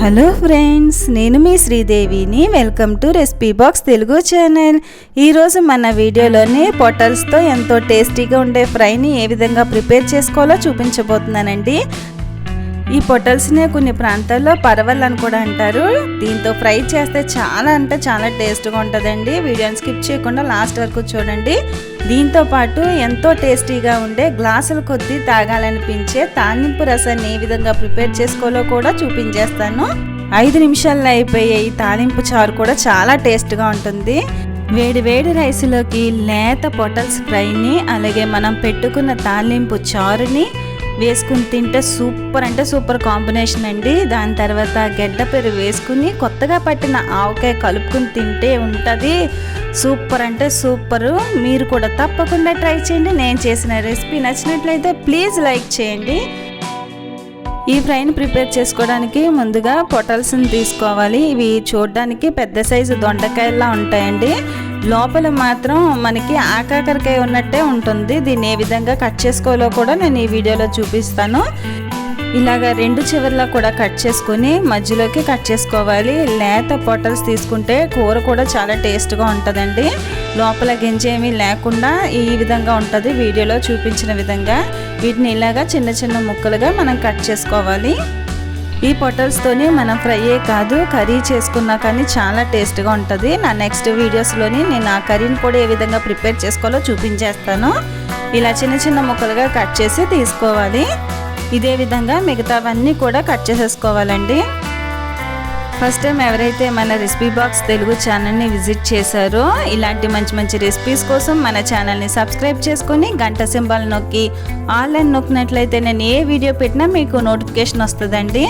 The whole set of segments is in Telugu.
హలో ఫ్రెండ్స్ నేను మీ శ్రీదేవిని. Welcome to recipe box Telugu channel. ఈరోజు మన వీడియోలోని పొటల్స్తో ఎంతో టేస్టీగా ఉండే ఫ్రైని ఏ విధంగా ప్రిపేర్ చేసుకోవాలో చూపించబోతున్నానండి. ఈ పొటల్స్నే కొన్ని ప్రాంతాల్లో పరవల్ అని కూడా అంటారు. దీంతో ఫ్రై చేస్తే చాలా అంటే చాలా టేస్ట్గా ఉంటుందండి. వీడియోని స్కిప్ చేయకుండా లాస్ట్ వరకు చూడండి. దీంతో పాటు ఎంతో టేస్టీగా ఉండే గ్లాసుల కొద్దీ తాగాలనిపించే తాలింపు రసాన్ని ఏ విధంగా ప్రిపేర్ చేసుకోవాలో కూడా చూపించేస్తాను. ఐదు నిమిషాల్లో అయిపోయే ఈ తాలింపు చారు కూడా చాలా టేస్ట్గా ఉంటుంది. వేడి వేడి రైస్లోకి లేత పొటల్స్ ఫ్రైని అలాగే మనం పెట్టుకున్న తాలింపు చారుని వేసుకుని తింటే సూపర్ అంటే సూపర్ కాంబినేషన్ అండి. దాని తర్వాత గడ్డ పెరుగు వేసుకుని కొత్తగా పట్టిన ఆవకాయ కలుపుకుని తింటే ఉంటుంది. సూపర్ అంటే సూపర్. మీరు కూడా తప్పకుండా ట్రై చేయండి. నేను చేసిన రెసిపీ నచ్చినట్లయితే ప్లీజ్ లైక్ చేయండి. ఈ ఫ్రైని ప్రిపేర్ చేసుకోవడానికి ముందుగా పొటల్స్ని తీసుకోవాలి. ఇవి చూడడానికి పెద్ద సైజు దొండకాయల్లా ఉంటాయండి. లోపల మాత్రం మనకి ఆకాకరకాయ ఉన్నట్టే ఉంటుంది. దీన్ని ఏ విధంగా కట్ చేసుకోవాలో కూడా నేను ఈ వీడియోలో చూపిస్తాను. ఇలాగ రెండు చివర్లా కూడా కట్ చేసుకుని మధ్యలోకి కట్ చేసుకోవాలి. లేత పొటల్స్ తీసుకుంటే కూర కూడా చాలా టేస్ట్గా ఉంటుందండి. లోపల గింజ ఏమీ లేకుండా ఈ విధంగా ఉంటుంది. వీడియోలో చూపించిన విధంగా వీటిని ఇలాగా చిన్న చిన్న ముక్కలుగా మనం కట్ చేసుకోవాలి. ఈ పొటల్స్తోని మనం ఫ్రైయే కాదు కర్రీ చేసుకున్నా కానీ చాలా టేస్ట్గా ఉంటుంది. నా నెక్స్ట్ వీడియోస్లోని నేను ఆ కర్రీని కూడా ఏ విధంగా ప్రిపేర్ చేసుకోవాలో చూపించేస్తాను. ఇలా చిన్న చిన్న ముక్కలుగా కట్ చేసి తీసుకోవాలి. ఇదే విధంగా మిగతావన్నీ కూడా కట్ చేసేసుకోవాలండి. ఫస్ట్ టైం ఎవరైతే మన రెసిపీ బాక్స్ తెలుగు ఛానల్ని విజిట్ చేశారో ఇలాంటి మంచి మంచి రెసిపీస్ కోసం మన ఛానల్ని సబ్స్క్రైబ్ చేసుకొని గంట సింబల్ నొక్కి ఆన్లైన్ నొక్కినట్లయితే నేను ఏ వీడియో పెట్టినా మీకు నోటిఫికేషన్ వస్తుందండి.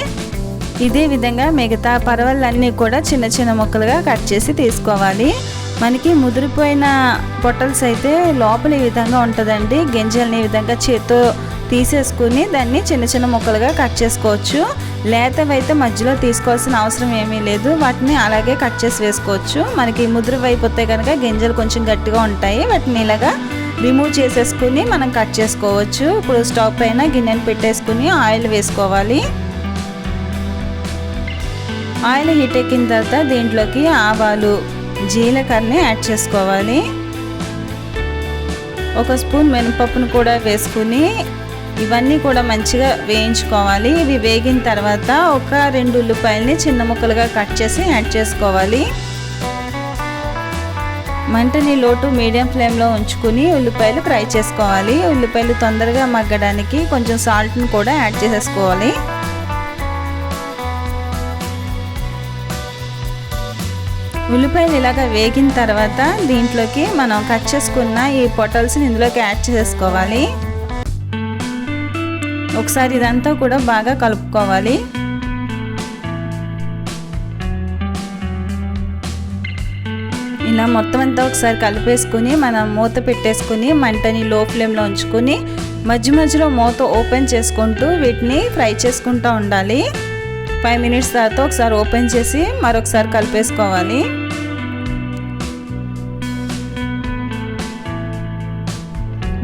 ఇదే విధంగా మిగతా పరవలన్నీ కూడా చిన్న చిన్న ముక్కలుగా కట్ చేసి తీసుకోవాలి. మనకి ముదిరిపోయిన పొట్టల్స్ అయితే లోపల ఈ విధంగా ఉంటుందండి. గింజల్ని ఈ విధంగా చేత్తో తీసేసుకుని దాన్ని చిన్న చిన్న ముక్కలుగా కట్ చేసుకోవచ్చు. లేతవైతే మధ్యలో తీసుకోవాల్సిన అవసరం ఏమీ లేదు. వాటిని అలాగే కట్ చేసి వేసుకోవచ్చు. మనకి ముద్ర అయిపోతే కనుక గింజలు కొంచెం గట్టిగా ఉంటాయి. వాటిని ఇలాగా రిమూవ్ చేసేసుకుని మనం కట్ చేసుకోవచ్చు. ఇప్పుడు స్టవ్ పైన గిన్నెను పెట్టేసుకుని ఆయిల్ వేసుకోవాలి. ఆయిల్ హీట్ ఎక్కిన తర్వాత దీంట్లోకి ఆవాలు జీలకర్రని యాడ్ చేసుకోవాలి. ఒక స్పూన్ మినపప్పును కూడా వేసుకుని ఇవన్నీ కూడా మంచిగా వేయించుకోవాలి. ఇవి వేగిన తర్వాత ఒక రెండు ఉల్లిపాయలని చిన్న ముక్కలుగా కట్ చేసి యాడ్ చేసుకోవాలి. మంటని లోటు మీడియం ఫ్లేమ్లో ఉంచుకుని ఉల్లిపాయలు ఫ్రై చేసుకోవాలి. ఉల్లిపాయలు తొందరగా మగ్గడానికి కొంచెం సాల్ట్ని కూడా యాడ్ చేసేసుకోవాలి. ఉల్లిపాయలు ఇలాగ వేగిన తర్వాత దీంట్లోకి మనం కట్ చేసుకున్న ఈ పొటల్స్ని ఇందులోకి యాడ్ చేసేసుకోవాలి. ఒకసారి ఇదంతా కూడా బాగా కలుపుకోవాలి. ఇలా మొత్తం అంతా ఒకసారి కలిపేసుకుని మనం మూత పెట్టేసుకుని మంటని లో ఫ్లేమ్లో ఉంచుకొని మధ్య మధ్యలో మూత ఓపెన్ చేసుకుంటూ వీటిని ఫ్రై చేసుకుంటూ ఉండాలి. ఫైవ్ మినిట్స్ తర్వాత ఒకసారి ఓపెన్ చేసి మరొకసారి కలిపేసుకోవాలి.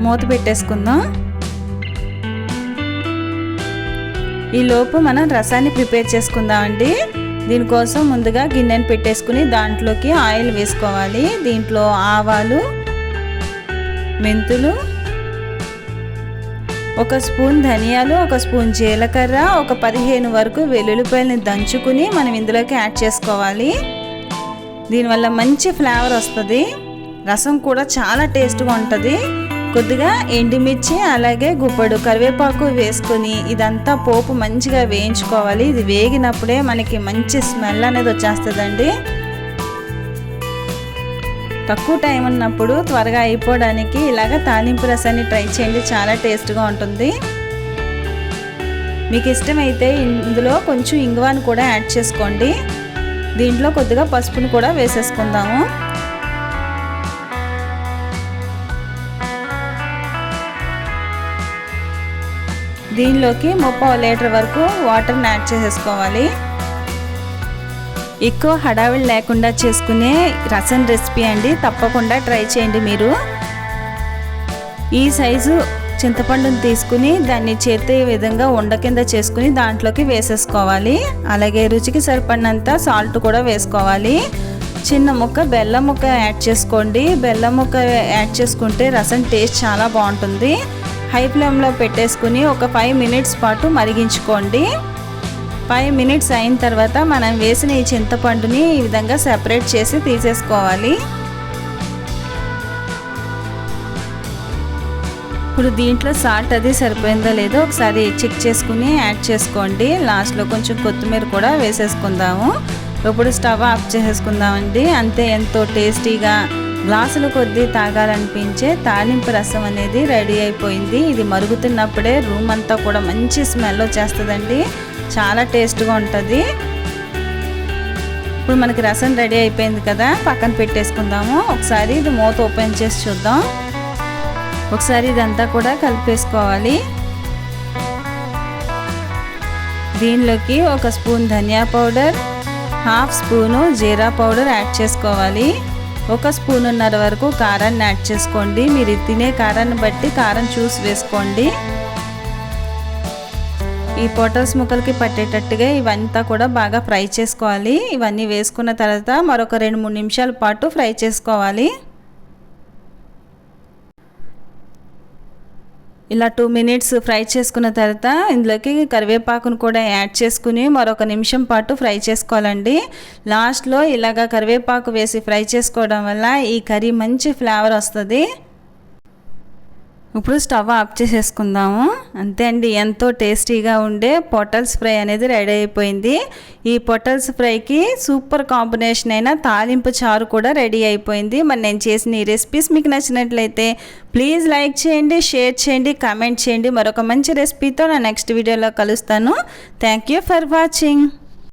మూత పెట్టేసుకుందాం. ఈ లోపు మనం రసాన్ని ప్రిపేర్ చేసుకుందామండి దీనికోసం ముందుగా గిన్నెను పెట్టేసుకుని దాంట్లోకి ఆయిల్ వేసుకోవాలి. దీంట్లో ఆవాలు మెంతులు ఒక స్పూన్ ధనియాలు ఒక స్పూన్ జీలకర్ర ఒక పదిహేను వరకు వెల్లుల్లిపాయలని దంచుకుని మనం ఇందులోకి యాడ్ చేసుకోవాలి. దీనివల్ల మంచి ఫ్లేవర్ వస్తుంది. రసం కూడా చాలా టేస్ట్గా ఉంటుంది. కొద్దిగా ఎండుమిర్చి అలాగే గుప్పడు కరివేపాకు వేసుకొని ఇదంతా పోపు మంచిగా వేయించుకోవాలి. ఇది వేగినప్పుడే మనకి మంచి స్మెల్ అనేది వచ్చేస్తుందండి. తక్కువ టైం ఉన్నప్పుడు త్వరగా అయిపోవడానికి ఇలాగ తాలింపు రసాన్ని ట్రై చేయండి. చాలా టేస్ట్గా ఉంటుంది. మీకు ఇష్టమైతే ఇందులో కొంచెం ఇంగువాను కూడా యాడ్ చేసుకోండి. దీంట్లో కొద్దిగా పసుపును కూడా వేసేసుకుందాము. దీనిలోకి ముప్పై లీటర్ వరకు వాటర్ని యాడ్ చేసేసుకోవాలి. ఎక్కువ హడావిడి లేకుండా చేసుకునే రసం రెసిపీ అండి. తప్పకుండా ట్రై చేయండి మీరు. ఈ సైజు చింతపండుని తీసుకుని దాన్ని చేతే విధంగా ఉండ కింద చేసుకుని దాంట్లోకి వేసేసుకోవాలి. అలాగే రుచికి సరిపడినంత సాల్ట్ కూడా వేసుకోవాలి. చిన్న ముక్క బెల్లం ముక్క యాడ్ చేసుకోండి. బెల్లం ముక్క యాడ్ చేసుకుంటే రసం టేస్ట్ చాలా బాగుంటుంది. హై ఫ్లేమ్లో పెట్టేసుకుని ఒక ఫైవ్ మినిట్స్ పాటు మరిగించుకోండి. ఫైవ్ మినిట్స్ అయిన తర్వాత మనం వేసిన ఈ చింతపండుని ఈ విధంగా సెపరేట్ చేసి తీసేసుకోవాలి. ఇప్పుడు దీంట్లో సాల్ట్ అది సరిపోయిందో లేదో ఒకసారి చెక్ చేసుకుని యాడ్ చేసుకోండి. లాస్ట్లో కొంచెం కొత్తిమీర కూడా వేసేసుకుందాము. ఇప్పుడు స్టవ్ ఆఫ్ చేసేసుకుందామండి. అంతే ఎంతో టేస్టీగా గ్లాసుల కొద్దీ తాగాలనిపించే తాలింపు రసం అనేది రెడీ అయిపోయింది. ఇది మరుగుతున్నప్పుడే రూమ్ అంతా కూడా మంచి స్మెల్ వచ్చేస్తుందండి. చాలా టేస్ట్గా ఉంటుంది. ఇప్పుడు మనకి రసం రెడీ అయిపోయింది కదా పక్కన పెట్టేసుకుందాము. ఒకసారి ఇది మూత ఓపెన్ చేసి చూద్దాం. ఒకసారి ఇదంతా కూడా కలిపేసుకోవాలి. దీనిలోకి ఒక స్పూన్ ధనియా పౌడర్ హాఫ్ స్పూను జీరా పౌడర్ యాడ్ చేసుకోవాలి. ఒక స్పూనున్నర వరకు కారాన్ని యాడ్ చేసుకోండి. మీరు తినే కారాన్ని బట్టి కారం చూసి వేసుకోండి. ఈ పొటల్స్ ముక్కలకి పట్టేటట్టుగా ఇవంతా కూడా బాగా ఫ్రై చేసుకోవాలి. ఇవన్నీ వేసుకున్న తర్వాత మరొక రెండు మూడు నిమిషాల పాటు ఫ్రై చేసుకోవాలి. ఇలా టూ మినిట్స్ ఫ్రై చేసుకున్న తర్వాత ఇందులోకి కరివేపాకును కూడా యాడ్ చేసుకుని మరొక నిమిషం పాటు ఫ్రై చేసుకోవాలండి. లాస్ట్లో ఇలాగ కరివేపాకు వేసి ఫ్రై చేసుకోవడం వల్ల ఈ కర్రీ మంచి ఫ్లేవర్ వస్తుంది. ఇప్పుడు స్టవ్ ఆఫ్ చేసేసుకుందాము. అంతే అండి ఎంతో టేస్టీగా ఉండే పొటల్స్ ఫ్రై అనేది రెడీ అయిపోయింది. ఈ పొటల్స్ ఫ్రైకి సూపర్ కాంబినేషన్ అయిన తాలింపు చారు కూడా రెడీ అయిపోయింది. మరి నేను చేసిన ఈ రెసిపీస్ మీకు నచ్చినట్లయితే ప్లీజ్ లైక్ చేయండి షేర్ చేయండి కామెంట్ చేయండి. మరొక మంచి రెసిపీతో నా నెక్స్ట్ వీడియోలో కలుస్తాను. Thank you for watching.